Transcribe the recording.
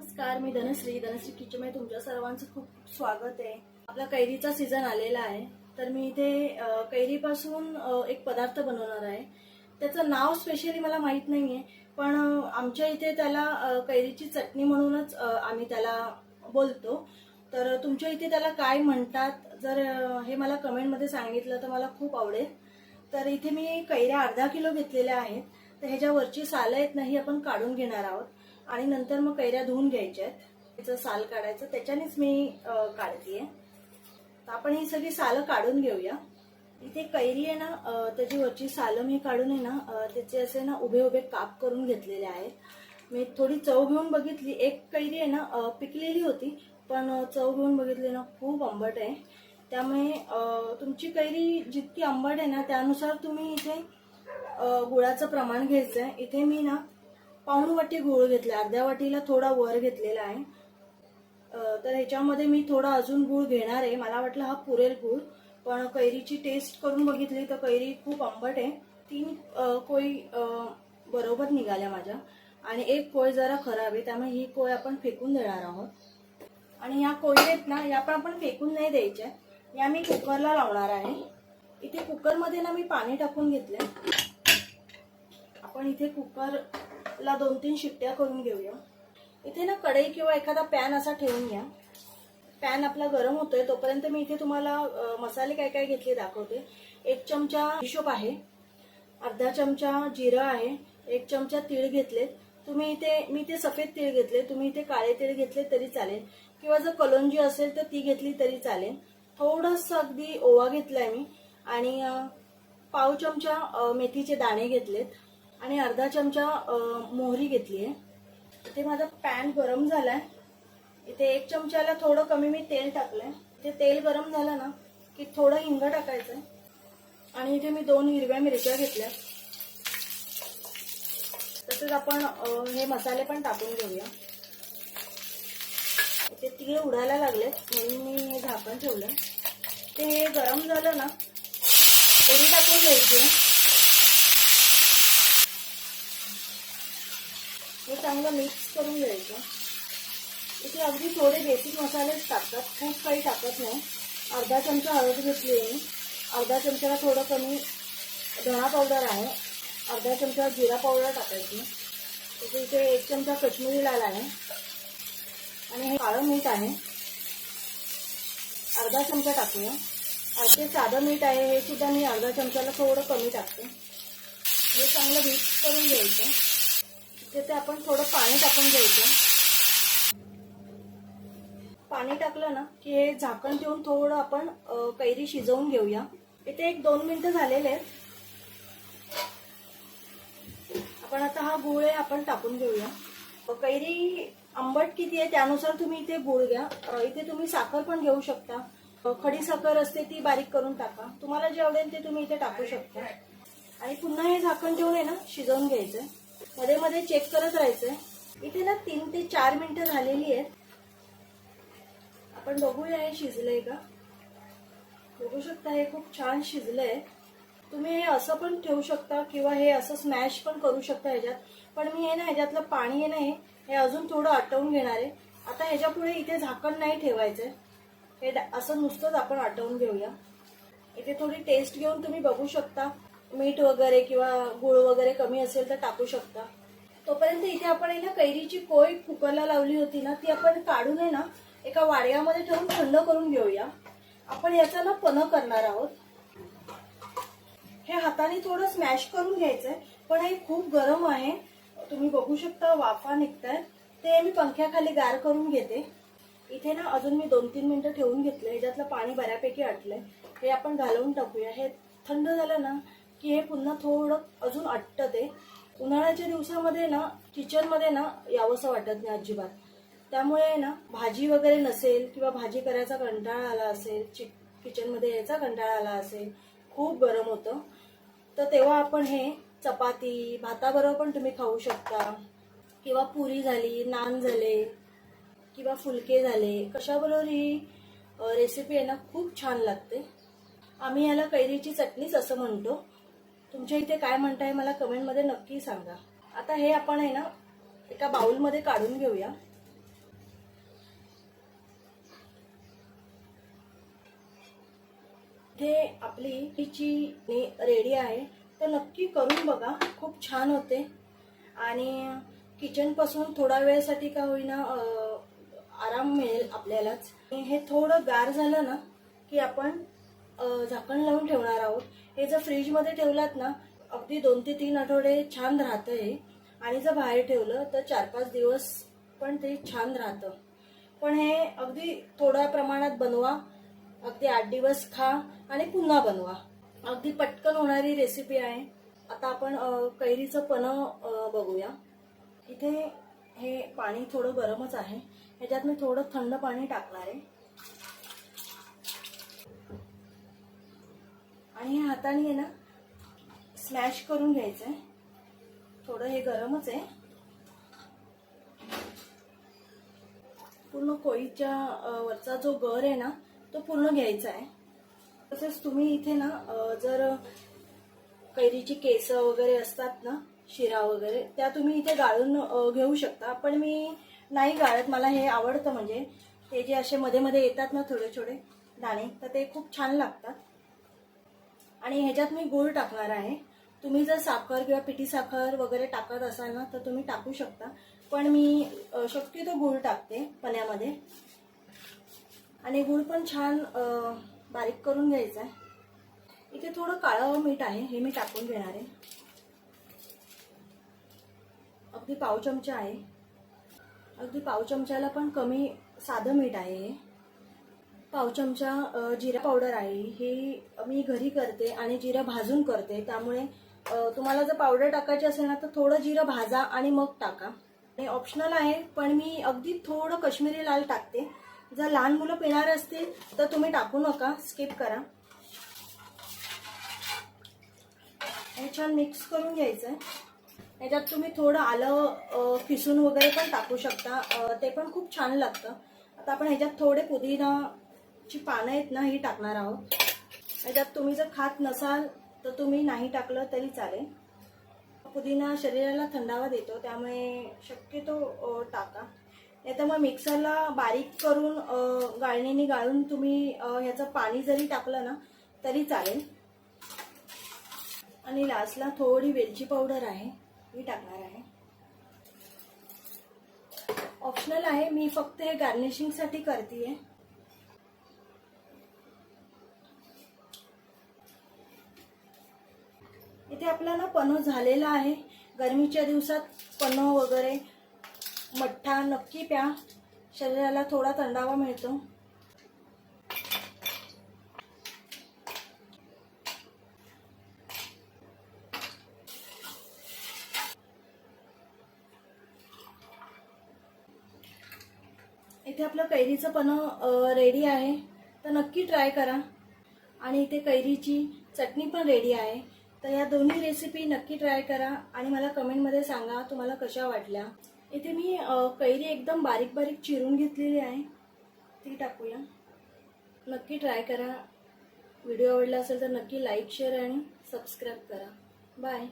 नमस्कार मी धनश्री. धनश्री किचनमध्ये तुमच्या सर्वांचं खूप स्वागत आहे. आपला कैरीचा सीझन आलेला आहे. तर मी इथे कैरीपासून एक पदार्थ बनवणार आहे. त्याचं नाव स्पेशली मला माहीत नाही आहे पण आमच्या इथे त्याला कैरीची चटणी म्हणूनच आम्ही त्याला बोलतो. तर तुमच्या इथे त्याला काय म्हणतात जर हे मला कमेंटमध्ये सांगितलं तर मला खूप आवडेल. तर इथे मी कैऱ्या अर्धा किलो घेतलेल्या आहेत. तर ह्याच्यावरची सालं आहेत नाही आपण काढून घेणार आहोत. आणि नंतर मग कैऱ्या धुवून घ्यायच्या आहेत. त्याचं साल काढायचं. त्याच्यानेच मी काढतीये. तर आपण ही सगळी सालं काढून घेऊया. इथे कैरी आहे ना त्याची वरची सालं मी काढून आहे ना त्याचे असे ना उभे उभे काप करून घेतलेले आहेत. मी थोडी चव घेऊन बघितली. एक कैरी आहे ना पिकलेली होती पण चव घेऊन बघितली ना खूप आंबट आहे. त्यामुळे तुमची कैरी जितकी आंबट आहे ना त्यानुसार तुम्ही इथे गुळाचं प्रमाण घ्यायचं आहे इथे मी ना पाऊण वाटी गुळ घेतला अर्ध्या वाटीला थोडा वर घेतलेला आहे. तर ह्याच्यामध्ये मी थोडा अजून गुळ घेणार आहे. मला वाटलं हा पुरेल गुळ पण कैरीची टेस्ट करून बघितली तर कैरी खूप आंबट आहे. तीन कोळी बरोबर निघाल्या माझ्या. आणि एक कोळी जरा खराब आहे त्यामुळे ही कोळी आपण फेकून देणार आहोत. आणि या कोळी आहेत ना या पण आपण फेकून नाही द्यायच्या. या मी कुकरला लावणार आहे. इथे कुकरमध्ये ना मी पाणी टाकून घेतलं आपण इथे कुकर ला दोन तीन शिट्ट्या करून घेऊया. इथे ना कढई किंवा एखादा पॅन असा ठेवून घ्या. पॅन आपला गरम होतोय तोपर्यंत मी इथे तुम्हाला मसाले काय काय घेतले दाखवते. एक चमचा हिशोब आहे अर्धा चमचा जिरं आहे एक चमचा तीळ घेतलेत. तुम्ही इथे मी इथे सफेद तीळ घेतले तुम्ही इथे काळे तीळ घेतले तरी चालेल. किंवा जर कलोंजी असेल तर ती घेतली तरी चालेल. थोडंसं अगदी ओवा घेतलाय मी. आणि पाव चमचा मेथीचे दाणे घेतलेत. आणि अर्धा चमचा मोहरी घेतली आहे. इथे माझा पॅन गरम झाला आहे इथे एक चमच्याला थोडं कमी मी तेल टाकलं आहे इथे तेल गरम झालं ना की थोडं हिंग टाकायचं आहे आणि इथे मी दोन हिरव्या मिरच्या घेतल्या तसेच आपण हे मसाले पण टाकून घेऊया. इथे तीळ उडायला लागलेत म्हणून मी हे झाकण ठेवलं ते हे गरम झालं ना थोडी टाकून घ्यायची हे चांगलं मिक्स करून घ्यायचं. इथे अगदी थोडे बेसिक मसालेच टाकतात. खूप काही टाकत नाही. अर्धा चमचा हळद घेतली आहे अर्धा चमच्याला थोडं कमी धणा पावडर आहे. अर्धा चमचा जिरा पावडर टाकायची. त्याचे इथे एक चमचा कश्मीरी लाल आहे. आणि हे काळं मीठ आहे. अर्धा चमचा टाकूया. आणि ते साधं मीठ आहे. हे सुद्धा मी अर्धा चमच्याला थोडं कमी टाकते. हे चांगलं मिक्स करून घ्यायचं. तिथे आपण थोडं पाणी टाकून घ्यायचं. पाणी टाकलं ना की हे झाकण ठेवून थोडं आपण कैरी शिजवून घेऊया. इथे एक दोन मिनिटं झालेले आहेत. आपण आता हा गुळ आहे आपण टाकून घेऊया. कैरी आंबट किती आहे त्यानुसार तुम्ही इथे गुळ घ्या. इथे तुम्ही साखर पण घेऊ शकता. खडी साखर असते ती बारीक करून टाका. तुम्हाला जे आवडेल ते तुम्ही इथे टाकू शकता. आणि पुन्हा हे झाकण ठेवून आहे ना शिजवून घ्यायचंय. मध्ये मध्ये चेक करत राहायचंय. इथे ना तीन ते चार मिनिटं झालेली आहेत. आपण बघूया हे शिजलंय का? बघू शकता हे खूप छान शिजलंय. तुम्ही हे असं पण ठेवू शकता किंवा हे असं स्मॅश पण करू शकता ह्याच्यात. पण मी हे ना ह्याच्यातलं पाणी आहे ना हे हे अजून थोडं आटवून घेणार आहे. आता ह्याच्या पुढे इथे झाकण नाही ठेवायचंय. हे असं नुसतंच आपण आटवून घेऊया. इथे थोडी टेस्ट घेऊन तुम्ही बघू शकता. मीठ वगैरे किंवा गुळ वगैरे कमी असेल तर टाकू शकता. तोपर्यंत इथे आपण आहे ना कैरीची कोय कुकरला लावली होती ना ती आपण काढून आहे ना एका वाड्यामध्ये ठेवून थंड करून घेऊया. आपण याचा ना पन करणार आहोत. हे हाताने थोडं स्मॅश करून घ्यायचंय पण हे खूप गरम आहे. तुम्ही बघू शकता वाफा निघतायत ते मी पंख्याखाली गार करून घेते. इथे ना अजून मी दोन तीन मिनिटं ठेवून घेतलं ह्याच्यातलं पाणी बऱ्यापैकी आटलंय. हे आपण घालवून टाकूया. हे थंड झालं ना की हे पुन्हा थोडं अजून आटतं आहे उन्हाळ्याच्या दिवसामध्ये ना किचनमध्ये ना यावंसं वाटत नाही अजिबात. त्यामुळे ना भाजी वगैरे नसेल किंवा भाजी करायचा कंटाळा आला असेल चि किचनमध्ये यायचा कंटाळा आला असेल खूप गरम होतं. तर तेव्हा आपण हे चपाती भाताबरोबर पण तुम्ही खाऊ शकता. किंवा पुरी झाली नान झाले किंवा फुलके झाले कशाबरोबर ही रेसिपी आहे ना खूप छान लागते. आम्ही याला कैरीची चटणीच असं म्हणतो. तुमच्या इथे काय म्हणताय मला कमेंटमध्ये नक्की सांगा. आता हे आपण आहे ना एका बाउलमध्ये काढून घेऊया. इथे आपली हिची रेडी आहे. तर नक्की करून बघा खूप छान होते. आणि किचनपासून थोडा वेळसाठी का होईना आराम मिळेल आपल्यालाच. हे थोडं गार झालं ना की आपण झाकण लावून ठेवणार आहोत. हे जर फ्रीजमध्ये ठेवलात ना अगदी दोन ते तीन आठवडे छान राहतं हे. आणि जर बाहेर ठेवलं तर चार पाच दिवस पण ते छान राहतं. पण हे अगदी थोड्या प्रमाणात बनवा. अगदी आठ दिवस खा आणि पुन्हा बनवा. अगदी पटकन होणारी रेसिपी आहे. आता आपण कैरीचं पण बघूया. इथे हे पाणी थोडं गरमच आहे. ह्याच्यात मी थोडं थंड पाणी टाकणार आहे. आणि हे हाताने आहे ना स्मॅश करून घ्यायचं आहे थोडं हे गरमच आहे. पूर्ण कोळीच्या वरचा जो गर आहे ना तो पूर्ण घ्यायचा आहे. तसेच तुम्ही इथे ना जर कैरीची केस वगैरे असतात ना शिरा वगैरे त्या तुम्ही इथे गाळून घेऊ शकता. पण मी नाही गाळत मला हे आवडतं म्हणजे. ते जे असे मध्ये मध्ये येतात ना थोडे छोटे दाणे तर ते खूप छान लागतात. आणि ह्याच्यात मी गूळ टाकणार आहे. तुम्ही जर साखर किंवा पिठी साखर वगैरे टाकत असाल ना तर तुम्ही टाकू शकता. पण मी शक्यतो गूळ टाकते पण्यामध्ये आणि गूळ पण छान बारीक करून घ्यायचा आहे. इथे थोडं काळं मीठ आहे हे मी टाकून घेणार आहे. अगदी पाव चमचा आहे. अगदी पाव चमच्याला पण कमी साधं मीठ आहे हे. पाव चमचा जिरा पावडर आहे. ही मी घरी करते आणि जिरं भाजून करते. त्यामुळे तुम्हाला जर पावडर टाकायची असेल ना तर थोडं जिरं भाजा आणि मग टाका. हे ऑप्शनल आहे पण मी अगदी थोडं कश्मीरी लाल टाकते. जर लहान मुलं पिणारे असतील तर तुम्ही टाकू नका. स्किप करा. हे छान मिक्स करून घ्यायचं आहे याच्यात तुम्ही थोडं आलं किसून वगैरे पण टाकू शकता. ते पण खूप छान लागतं. आता आपण ह्याच्यात थोडे पुदिना ची पानं आहेत ना ही टाकणार आहोत. याच्यात तुम्ही जर खात नसाल तर तुम्ही नाही टाकलं तरी चालेल. पुदिना शरीराला थंडावा देतो त्यामुळे शक्यतो टाका. नाही तर मग मिक्सरला बारीक करून गाळणीने गाळून तुम्ही ह्याचं पाणी जरी टाकलं ना तरी चालेल. आणि लास्टला थोडी वेलची पावडर आहे ही टाकणार आहे. ऑप्शनल आहे मी फक्त हे गार्निशिंगसाठी करते आहे इथे आपला ना पन्ह झालेला आहे. गरमीच्या दिवसात पन्हो वगैरे मठ्ठा नक्की प्या. शरीराला थोडा थंडावा मिळतो. इथे आपलं कैरीचं पन्ह रेडी आहे. तर नक्की ट्राय करा. आणि इथे कैरीची चटणी पण रेडी आहे. तर या दोन्ही रेसिपी नक्की ट्राय करा आणि मला कमेंटमध्ये सांगा तुम्हाला कशा वाटल्या. इथे मी कैरी एकदम बारीक बारीक चिरून घेतलेली आहे. ती टाकूया. नक्की ट्राय करा. व्हिडिओ आवडला असेल तर नक्की लाईक शेअर आणि सबस्क्राईब करा. बाय